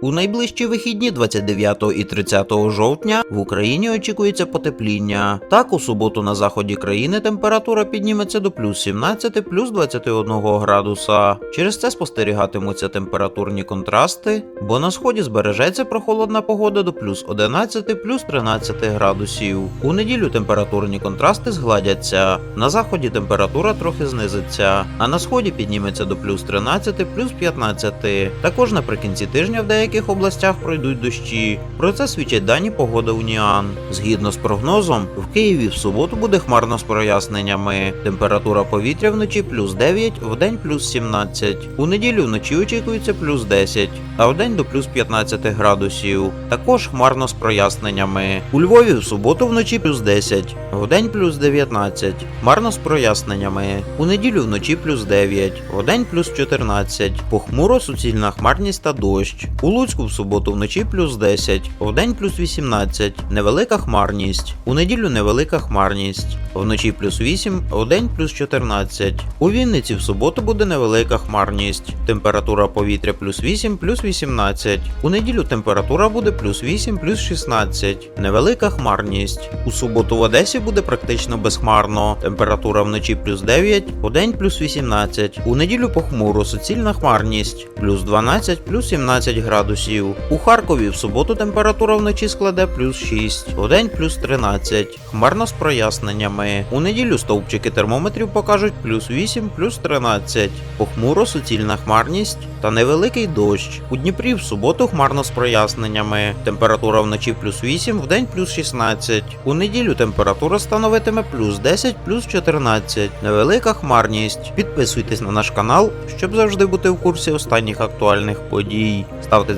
У найближчі вихідні 29 і 30 жовтня в Україні очікується потепління. Так, у суботу на заході країни температура підніметься до плюс 17, плюс 21 градуса. Через це спостерігатимуться температурні контрасти, бо на сході збережеться прохолодна погода до плюс 11, плюс 13 градусів. У неділю температурні контрасти згладяться. На заході температура трохи знизиться, а на сході підніметься до плюс 13, плюс 15. Також наприкінці тижня в деяких областях пройдуть дощі. Про це свідчать дані погода Уніан. Згідно з прогнозом, в Києві в суботу буде хмарно з проясненнями. Температура повітря вночі плюс 9, вдень плюс 17. У неділю вночі очікується плюс 10, а вдень до плюс 15 градусів. Також хмарно з проясненнями. У Львові в суботу вночі плюс 10, вдень плюс 19. Хмарно з проясненнями. У неділю вночі плюс 9, вдень плюс 14. Похмуро суцільна хмарність та дощ. У Луцьку в суботу вночі плюс 10, вдень плюс 18. Невелика хмарність. У неділю невелика хмарність. Вночі плюс 8, вдень плюс 14. У Вінниці в суботу буде невелика хмарність. Температура повітря плюс 8, плюс 18. У неділю температура буде плюс 8, плюс 16. Невелика хмарність. У суботу в Одесі буде практично безхмарно. Температура вночі плюс 9, вдень плюс 18. У неділю похмуро суцільна хмарність. Плюс 12, плюс 17 градусів. У Харкові в суботу температура вночі складе плюс 6, вдень плюс 13. Хмарно з проясненнями. У неділю стовпчики термометрів покажуть плюс 8, плюс 13. Похмуро суцільна хмарність та невеликий дощ. У Дніпрі в суботу хмарно з проясненнями. Температура вночі плюс 8, вдень плюс 16. У неділю температура становитиме плюс 10, плюс 14. Невелика хмарність. Підписуйтесь на наш канал, щоб завжди бути в курсі останніх актуальних подій. Ставте